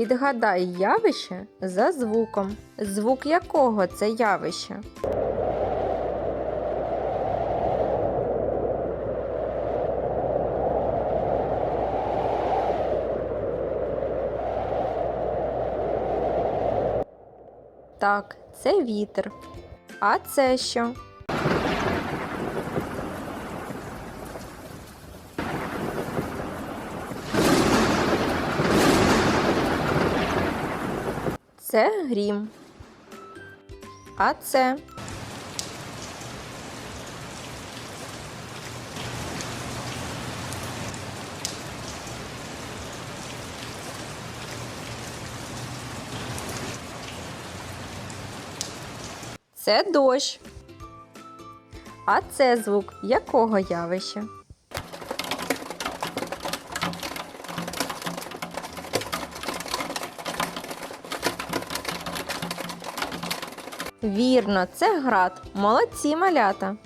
Відгадай явище за звуком. Звук якого це явище? Так, це вітер. А це що? Це грім. А це Це дощ. А це звук якого явища? Вірно, це град. Молодці малята.